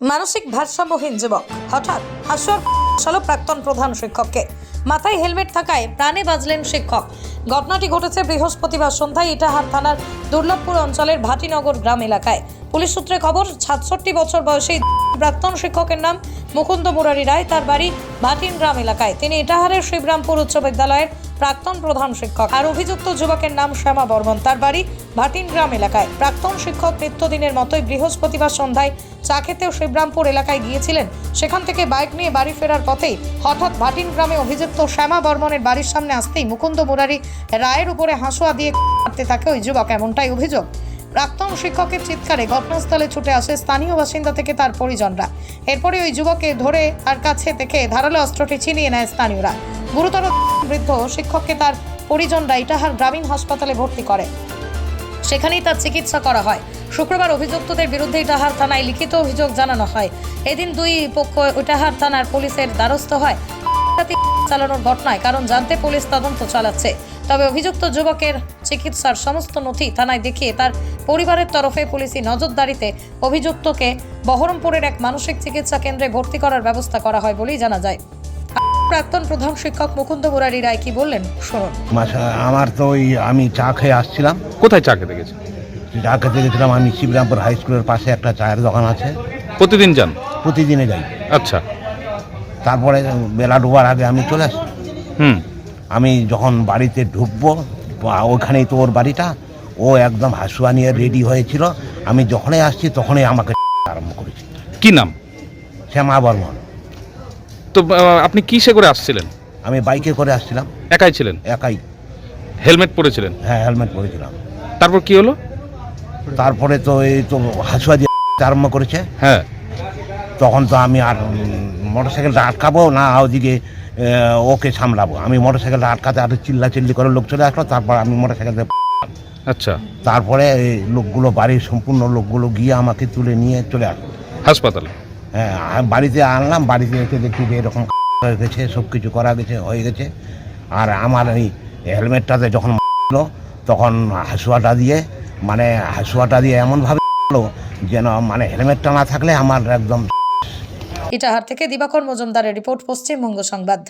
মানসিক ভারসাম্যহীন যুবক। হঠাৎ হাসর সালো প্রাক্তন প্রধান শিক্ষককে। মাথায় হেলমেট থাকায় প্রাণে বাজলেন শিক্ষক। ঘটনাটি ঘটেছে বৃহস্পতিবার সন্ধ্যায় ইটাহার থানার দুর্লভপুর অঞ্চলের ভাটিনগর গ্রাম এলাকায়। পুলিশ সূত্রে খবর, সাতষট্টি বছর বয়সী প্রাক্তন শিক্ষকের নাম মুকুন্দ মুরারি রায়। তার বাড়ি ভাটিন গ্রাম এলাকায়। তিনি ইটাহারের শিবরামপুর উচ্চ বিদ্যালয়ের প্রাক্তন প্রধান শিক্ষক। আর অভিযুক্ত যুবকের নাম শ্যামা বর্মন। তার বাড়ি ভাটিন গ্রাম এলাকায়। প্রাক্তন শিক্ষক নিত্যদিনের মতোই বৃহস্পতিবার সন্ধ্যায় চা খেতেও শিবরামপুর এলাকায় গিয়েছিলেন। সেখান থেকে বাইক নিয়ে বাড়ি ফেরার পথেই হঠাৎ ভাটিন গ্রামে অভিযুক্ত শ্যামা বর্মনের বাড়ির সামনে আসতেই মুকুন্দ মুরারি রায়ের উপরে হাসুয়া দিয়ে মারতে থাকে ওই যুবক এমনটাই অভিযোগ। প্রাক্তন শিক্ষকের চিৎকারে ঘটনাস্থলে ছুটে আসে স্থানীয় বাসিন্দা থেকে তার পরিজনরা। এরপরে ওই যুবককে ধরে তার কাছে থেকে ধারালো অস্ত্রটি ছিনিয়ে নেয় স্থানীয়রা। গুরুতর বৃদ্ধ শিক্ষককে তার পরিজনরা ইটাহার গ্রামীণ হাসপাতালে ভর্তি করে। সেখানেই তার চিকিৎসা করা হয়। শুক্রবার অভিযুক্তদের বিরুদ্ধে ইটাহার থানায় লিখিত অভিযোগ জানানো হয়। এদিন দুই পক্ষ ইটাহার থানার পুলিশের দ্বারস্থ হয়। চালানোর ঘটনায় কারণ জানতে পুলিশ তদন্ত চালাচ্ছে। তবে অভিযুক্ত যুবকের চিকিৎসার সমস্ত নথি থানায় দেখিয়ে তার পরিবারের তরফে পুলিশি নজরদারিতে অভিযুক্তকে বহরমপুরের এক মানসিক চিকিৎসা কেন্দ্রে ভর্তি করার ব্যবস্থা করা হয় বলেই জানা যায়। প্রাক্তন প্রধান শিক্ষক মুকুন্দ মুরারি রায় কি বললেন? শুনুন। আমার তো ওই আমি চা খেয়ে আসছিলাম। কোথায় চা খেতে গেছে চা খেতে গেছিলাম আমি শিবরামপুর হাই স্কুলের পাশে একটা চায়ের দোকান আছে। প্রতিদিন যান? প্রতিদিনে যাই। আচ্ছা। তারপরে বেলা ডোবার আগে আমি চলে আসি। হুম। আমি যখন বাড়িতে ঢুকবো ওখানেই তো ওর বাড়িটা ও একদম হাসুয়া নিয়ে রেডি হয়েছিল। আমি যখনই আসছি তখনই আমাকে আরম্ভ করেছি। কি নাম? শ্যামা বর্মন। তো আপনি কিসে করে আসছিলেন? আমি বাইকে করে আসছিলাম। একাই ছিলেন? একাই। হেলমেট পরেছিলেন? হ্যাঁ হেলমেট পরেছিলাম। তারপর কি হলো? তারপরে তো এই তো হাসুয়া দিয়ে আরম্ভ করেছে। হ্যাঁ। তখন তো আমি আর মোটর সাইকেলটা আটকাবো না ওদিকে ওকে সামলাবো। আমি মোটর সাইকেলটা আটকাতে আর চিল্লা চিল্লি করে লোক চলে আসলো তারপর আমি মোটর সাইকেলটা আচ্ছা। তারপরে এই লোকগুলো বাড়ির সম্পূর্ণ লোকগুলো গিয়ে আমাকে তুলে নিয়ে চলে আসলো। হাসপাতালে? বাড়িতে আনলাম বাড়িতে এসে দেখি যে এরকম হয়ে গেছে সব কিছু করা গেছে হয়ে গেছে। আর আমার এই হেলমেটটাতে যখন মারলো, তখন হাসুয়াটা দিয়ে মানে হাসুয়াটা দিয়ে এমনভাবে যেন মানে হেলমেটটা না থাকলে আমার একদম ইটাহার থেকে দিবাকর মজুমদারের রিপোর্ট পশ্চিমবঙ্গ সংবাদ।